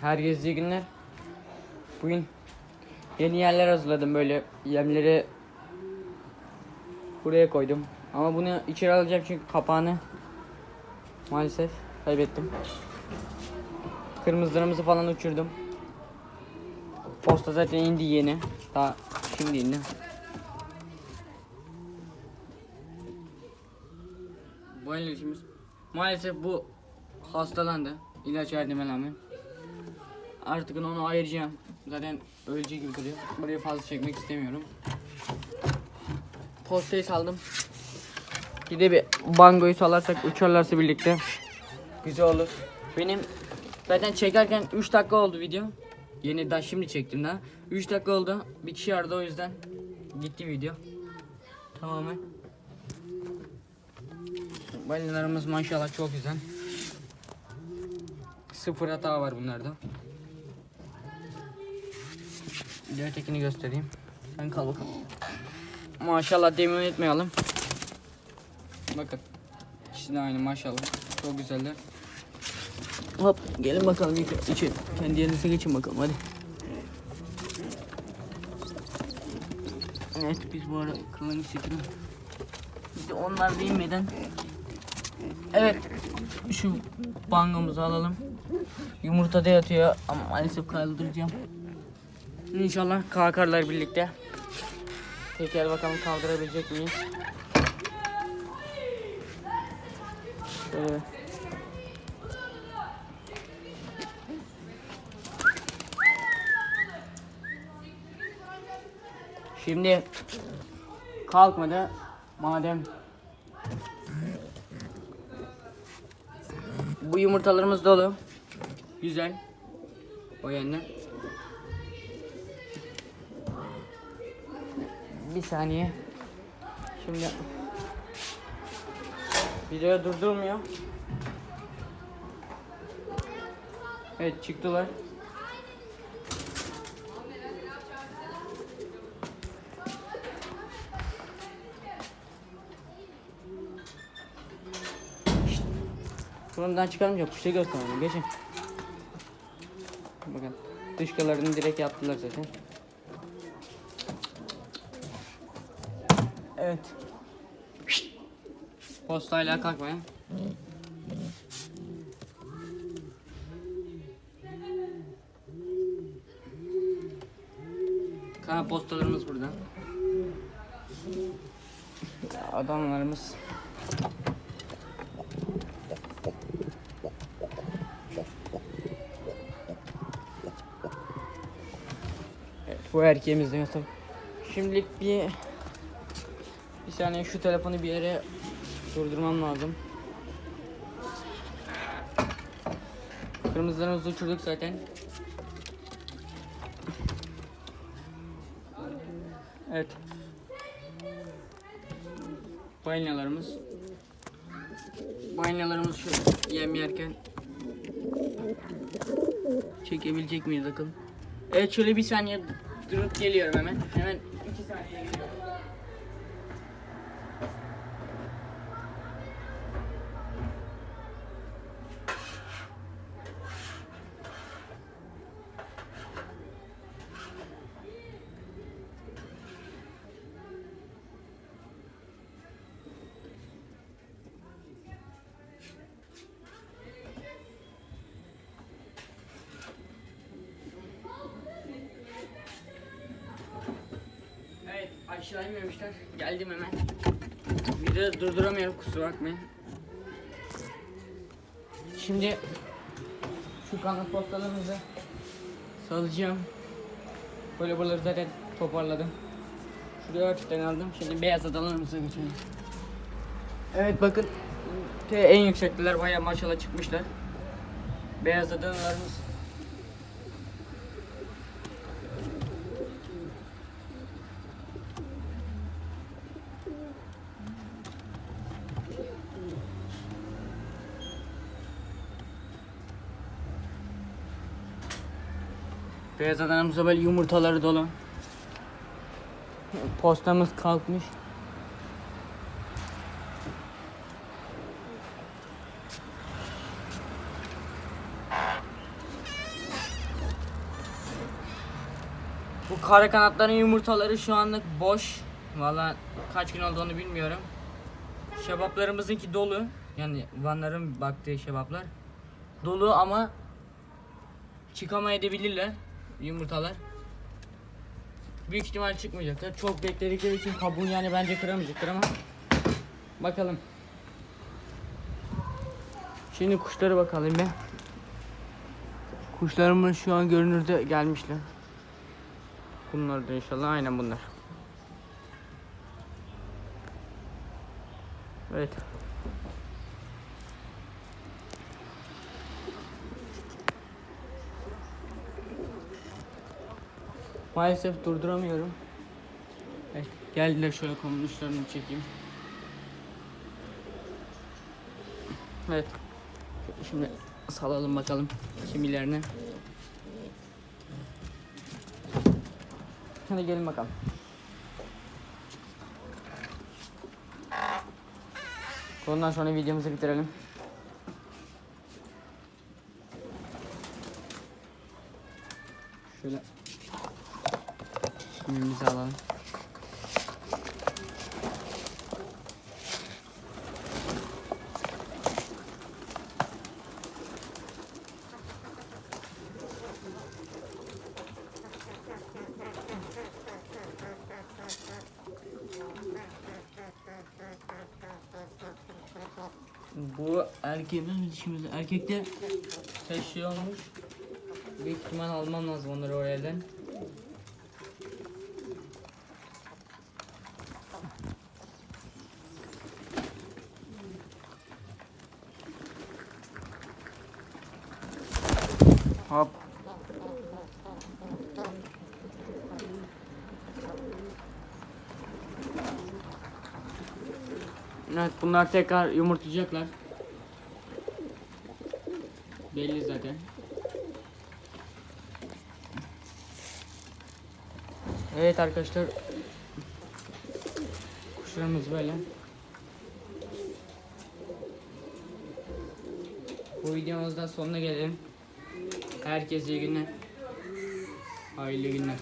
Herkese iyi günler. Bugün yeni yerler hazırladım böyle yemleri buraya koydum. Ama bunu içeri alacağım çünkü kapağını maalesef kaybettim. Kırmızılarımızı falan uçurdum. Posta zaten indi yeni. Daha şimdi indi. Bu ilacımız maalesef bu hastalandı. İlaç verdiğime rağmen. Artık onu ayıracağım. Zaten ölecek gibi duruyor. Buraya fazla çekmek istemiyorum. Postayı saldım. Bir de bir bangoyu salarsak uçarlarsa birlikte güzel olur. Benim zaten çekerken 3 dakika oldu video. Yeni daha şimdi çektim daha. 3 dakika oldu. Bir kişi aradı o yüzden gitti video. Tamamen. Balinalarımız maşallah çok güzel. Sıfır hata var bunlarda. Diğer tekini göstereyim. Sen kal bakalım. Maşallah demeyi unutmayalım. Bakın. İkisi de aynı maşallah. Çok güzeller. Hop gelin bakalım içi. Kendi yerinize geçin bakalım hadi. Evet biz bu ara kılını çekelim. Biz de onlar değmeden Evet şu bangomuzu alalım. Yumurtada yatıyor ama maalesef kaldıracağım. İnşallah kalkarlar birlikte. Teker bakalım kaldırabilecek miyiz? Şimdi kalkmadı madem bu yumurtalarımız dolu. Güzel. O yönden. Bir saniye. Şimdi video durdurmuyor. Evet çıktılar. Şşt. Bundan çıkarmayacak. Kuşa göstermem. Geçin. Bakın. Dışkalarını direkt yaptılar zaten. Evet. Postayla kalkmayın. Kana postalarımız burada. Adamlarımız. Evet, bu erkeğimiz de. Şimdilik bir bir saniye şu telefonu bir yere durdurmam lazım. Kırmızılarımızı uçurduk zaten. Evet. Balinalarımız. Balinalarımız şu yem yerken çekebilecek miyiz bakalım. Evet şöyle bir saniye durup geliyorum hemen. Hemen iki saniye geliyorum. Aşağı inmemişler. Geldim hemen. De durduramıyorum kusura bakmayın. Şimdi şu kanat postalarımızı salacağım. Böyle buraları zaten toparladım. Şuraya hafiften aldım. Şimdi beyaz adalarımıza geçelim. Evet bakın en yüksekteler bayağı maşallah çıkmışlar. Beyaz adalarımız Beyaz adanımızda böyle yumurtaları dolu. Postamız kalkmış. kara kanatların yumurtaları şu anlık boş. Valla kaç gün olduğunu bilmiyorum. Şebaplarımızınki dolu. Yani Vanların baktığı şebaplar. Dolu ama çıkamayabilirler yumurtalar. Büyük ihtimal çıkmayacaklar. Çok bekledikleri için kabuğunu yani bence kıramayacaklar ama bakalım. Şimdi kuşlara bakalım bir. Kuşlarımız şu an görünürde gelmişler. Bunlar da inşallah aynen bunlar. Evet. Maalesef durduramıyorum. Evet, geldiler şöyle konuşlarını çekeyim. Evet. Şimdi salalım bakalım kimilerine. Hadi gelin bakalım. Ondan sonra videomuzu bitirelim. Şöyle Kimimizi alalım. Bu erkeğimiz mi dişimiz? Erkekte ses şey olmuş. Büyük ihtimal almam lazım onları o yerden. Hop. Evet bunlar tekrar yumurtlayacaklar. Belli zaten. Evet arkadaşlar. Kuşlarımız böyle. Bu videomuzda sonuna gelelim. Herkese iyi günler. Hayırlı günler.